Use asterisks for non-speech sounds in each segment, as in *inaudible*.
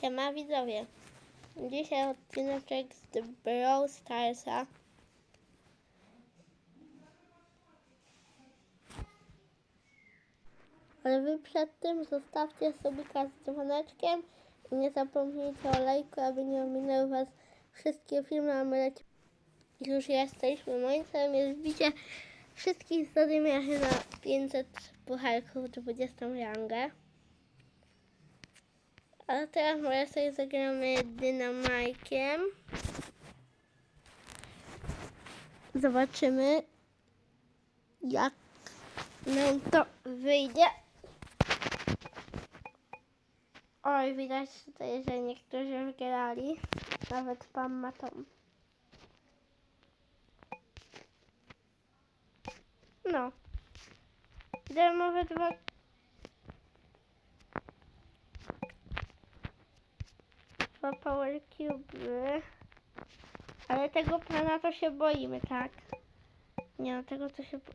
Siema widzowie. Dzisiaj odcineczek z Brawl Starsa. Ale wy przed tym zostawcie subika z dzwoneczkiem i nie zapomnijcie o lajku, aby nie ominęły was wszystkie filmy, a my. Już jesteśmy. Moim celem jest wbicie wszystkich zadymiarzy na 500 pucharków 20 rangę. A teraz może sobie zagramy dynamajkiem. Zobaczymy, jak nam to wyjdzie. Oj, widać tutaj, że niektórzy wygrali. Nawet pan ma tą. No. Darmowe dwa dwa power cube. Ale tego pana to się boimy, tak? Nie no, tego to się bo...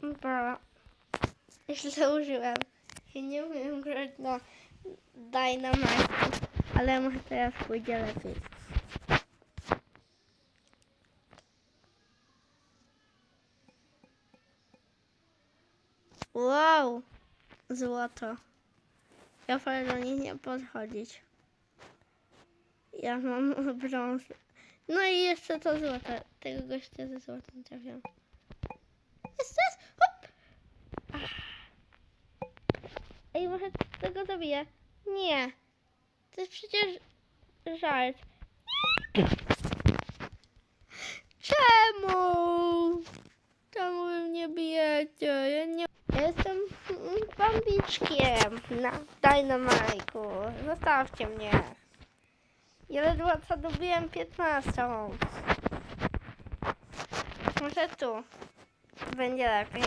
Dobra. Źle użyłem. Ja nie umiem grać na Dynamite. Ale może teraz pójdzie lepiej. Złoto. Ja wolę do nich nie podchodzić. Ja mam *laughs* brąz. No i jeszcze to złoto. Tego gościa ze złotem trafiam. Jest, jest! Hop! Ach. Ej, może tego zabiję? Nie. To jest przecież żart. Czemu? Czemu wy mnie bijecie? Ja nie... Ja jestem bambiczkiem na Dynamajku. Zostawcie mnie. Ja ledwo co dobiłem 15. Może tu będzie lepiej.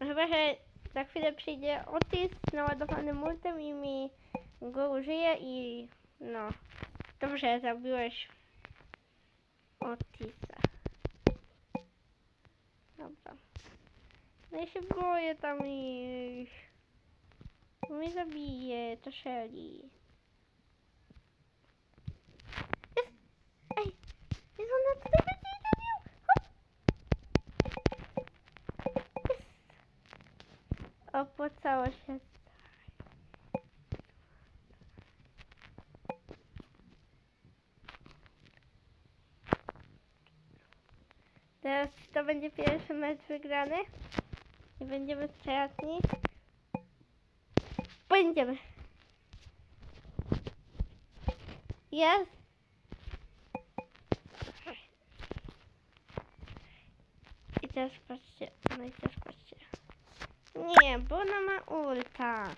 Chyba, że za chwilę przyjdzie Otis z naładowanym multem i mi go użyje i no. Dobrze, zabiłeś Otisa. Dobra. No boję tam iść. Bo mnie zabije, to Shelly. Jest! Ej! Jest ona. Teraz to będzie pierwszy mecz wygrany. I będziemy stratni. Będziemy. Jest. I teraz patrzcie. No i teraz patrzcie. Nie, bo ona ma ulta.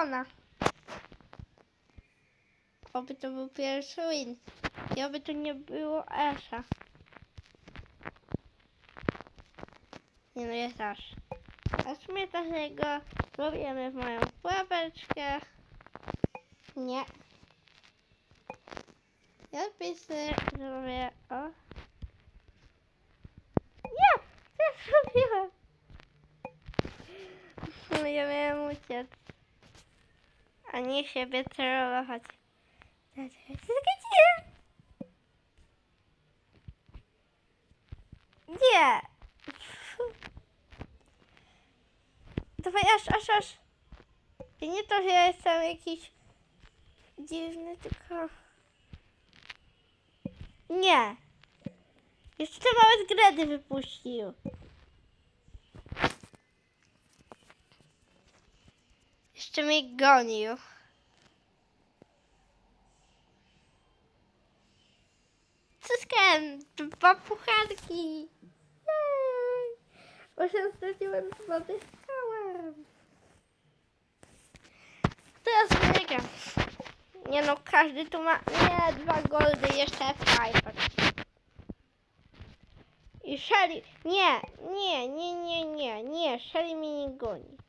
Czerwona. Oby to był pierwszy win. I oby tu nie było Esza. Nie no, jest aż. A w sumie też jego zrobimy w moją pułapeczkę. Nie. Ja pisy zrobię o. Nie! Co ja zrobiłem? No *laughs* ja miałem uciec. A nie siebie trollować. Nie. Dawaj, aż, aż, aż. I nie to, że ja jestem jakiś dziwny, tylko... Nie. Jeszcze małe zgredy wypuścił. Jeszcze mnie gonił. Zyskałem dwa pucharki. Się straciłem, to zyskałem. Teraz wygram. Nie no, każdy tu ma... Nie, dwa goldy, jeszcze Piper. I Shelly... Nie, nie, nie, nie, nie, nie. Shelly mnie nie goni.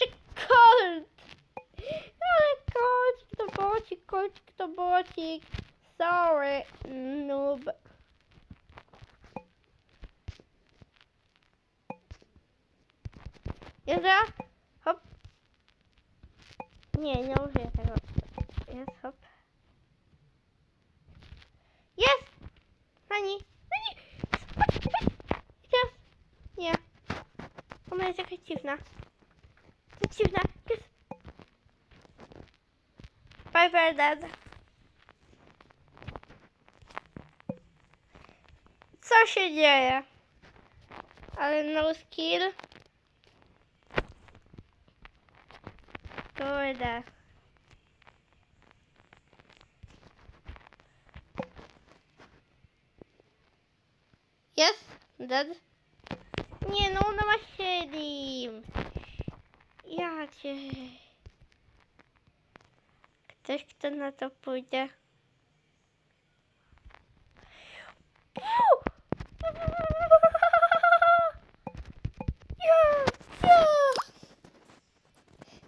Jeszcze Colt! Ale Kolcik to bocik, Kolcik to bocik. Sorry, noob. Jeżdża? Hop. Nie, nie użyję tego. Jest, hop. Jest! Pani! Pani! Teraz! Nie. Ona jest jakaś dziwna. Dziwna. Jest. Piper dead. Co się dzieje? Ale no skill. Kurde. Jest? Dead? Nie no, ona ma 7 jakie? Ktoś, kto na to pójdzie?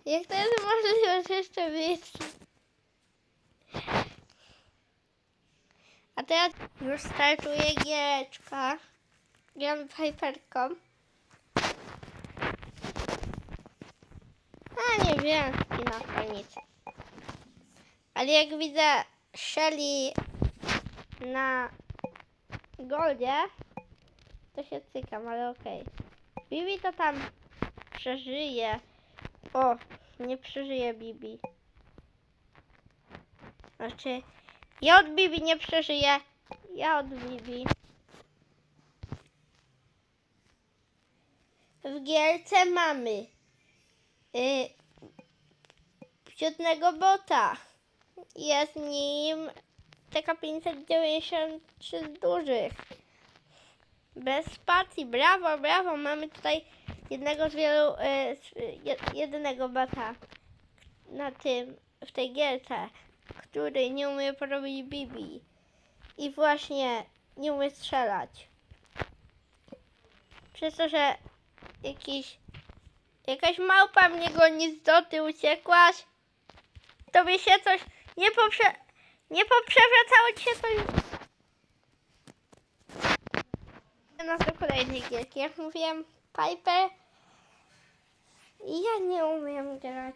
Jak to jest możliwe, że jeszcze wyjdzie? A teraz już startuje giereczka. Gram z hyperką. Wiem, na koniec. Ale jak widzę Shelly na Goldzie, to się cykam, ale okej. Bibi to tam przeżyje. O, nie przeżyje Bibi. Znaczy, ja od Bibi nie przeżyję. Ja od Bibi. W gierce mamy y, świetnego bota. Jest nim TK593 z dużych. Bez spacji. Brawo, brawo. Mamy tutaj jednego z wielu, y, jedynego bota na tym, w tej gierce, który nie umie porobić Bibi. I właśnie nie umie strzelać. Przez to, że jakiś, jakaś małpa mnie goni z doty, uciekłaś. Tobie się coś nie poprze... Nie poprzewracało ci się coś... No do kolejnej gierki. Jak mówiłem, Piper. Ja nie umiem grać.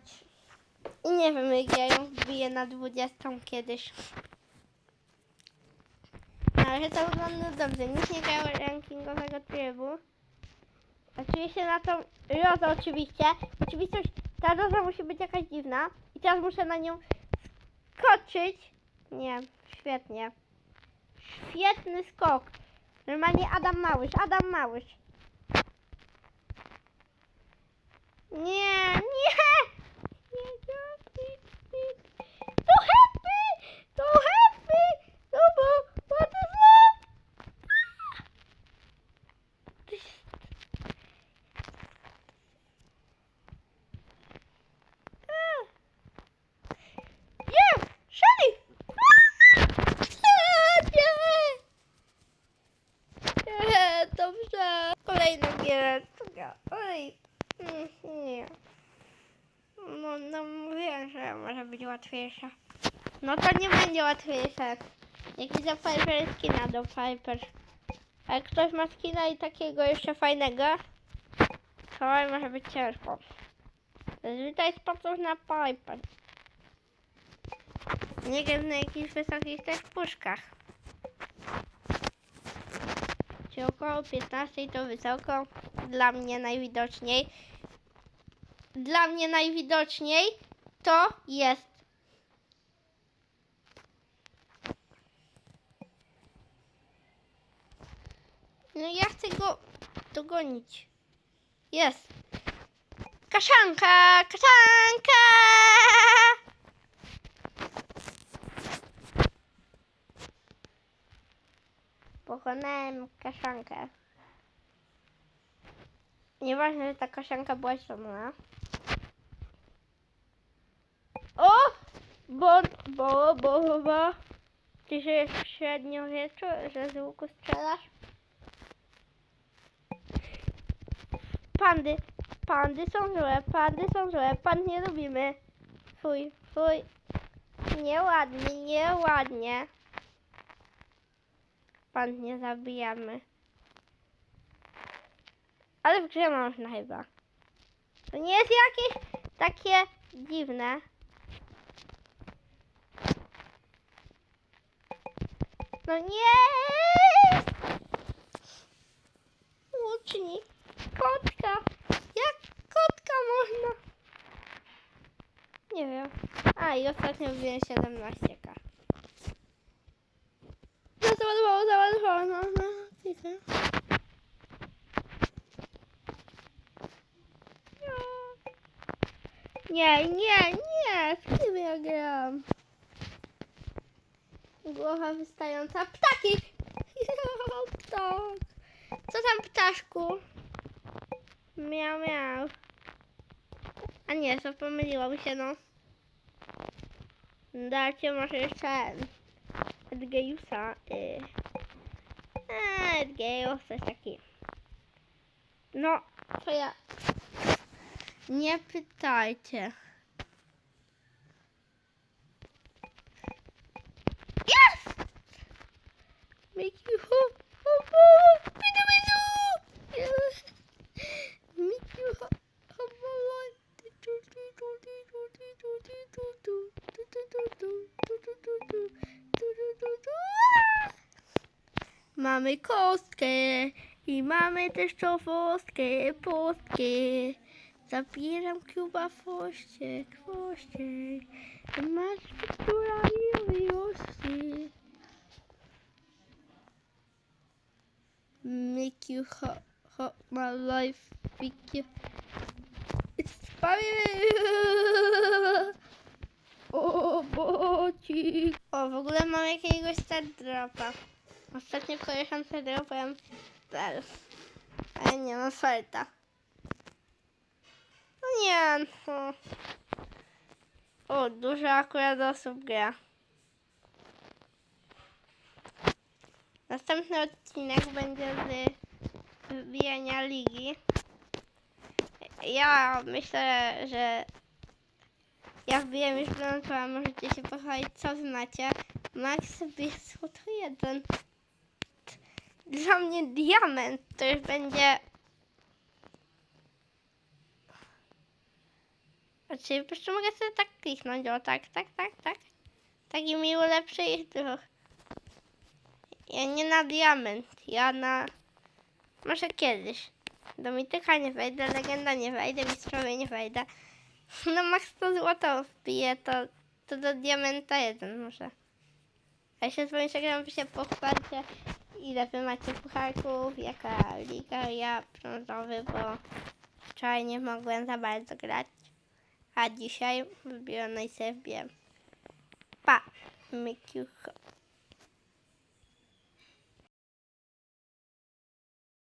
I nie wiem, jak ja ją wbiję na 20 kiedyś. Ale to wygląda dobrze. Nikt nie grał rankingowego trybu. Oczywiście na tą rozę oczywiście. Oczywiście ta roza musi być jakaś dziwna. I teraz muszę na nią skoczyć. Nie, świetnie. Świetny skok. Normalnie Adam Małysz, Adam Małysz. Nie, nie! Nie, nie. To happy! To happy! No bo, what is wrong? To jest... A. Nie! Shelly! A, Nie! Nie, dobrze. Kolejna giereczka. Oj. Mm, Nie. No, no że może być łatwiejsza. No to nie będzie łatwiejsze. Jak widzę Piper skina do Piper. A jak ktoś ma skina i takiego jeszcze fajnego, to może być ciężko. Zazwyczaj sposób na Piper. Nie gram na jakichś wysokich też puszkach. Czy około 15 to wysoko. Dla mnie najwidoczniej. Dla mnie najwidoczniej to jest. No ja chcę go dogonić. Jest. Kaszanka! Kaszanka! Pokonałem kaszankę. Nieważne, że ta kaszanka była ciemna. O! Bo, bo, bo, bo. Ty żyjesz w średniowieczu, że z łuku strzelasz? Pandy, pandy są złe, pandy są złe, pand nie lubimy. Fuj, fuj. Nieładnie, nieładnie. Pan nie zabijamy. Ale w grze można chyba. To nie jest jakieś takie dziwne. No nie! Łucznik. Kotka. Jak kotka można? Nie wiem. A i ostatnio wbiłem 17k. No załadowało, załadowało, no, no, widzę. Nie, nie, nie, z kim ja gram? Głowa wystająca. Ptaki! *laughs* Ptak. Co tam ptaszku? Miał, miał. A nie, to pomyliło się, no. Dajcie może jeszcze Edgeiusa. Y. A, Edgeius coś taki. No, to ja... Nie pytajcie. Mamy kostkę i mamy też czowostkę, postkę. Zabieram kuba fościek, fościek. Masz która miłości. Make you hot, hot my life, make you... It's fire! *laughs* O, bocik! O, w ogóle mam jakiegoś stardropa. Ostatnio koleżance dropem Bell. Ale nie mam farta. No nie, no. O, dużo akurat osób gra. Następny odcinek będzie z wbijania ligi. Ja myślę, że ja wbiłem już brązowa, możecie się pochwalić, co znacie. Max wbije złoto jeden. Dla mnie diament to już będzie... Znaczy, po prostu mogę sobie tak kliknąć, o tak, tak, tak, tak. Taki mi ulepszy ich duch. Ja nie na diament, ja na... Może kiedyś. Do mityka nie wejdę, legenda nie wejdę, mistrzowie nie wejdę. *laughs* No max to złoto wbije, to, to do diamenta jeden może. A jeszcze z moim Instagramem wy się pochwalcie, ile wy macie pucharków, jaka liga, ja brązowy, bo wczoraj nie mogłem za bardzo grać. A dzisiaj i sobie wbiłem. Pa! Hop.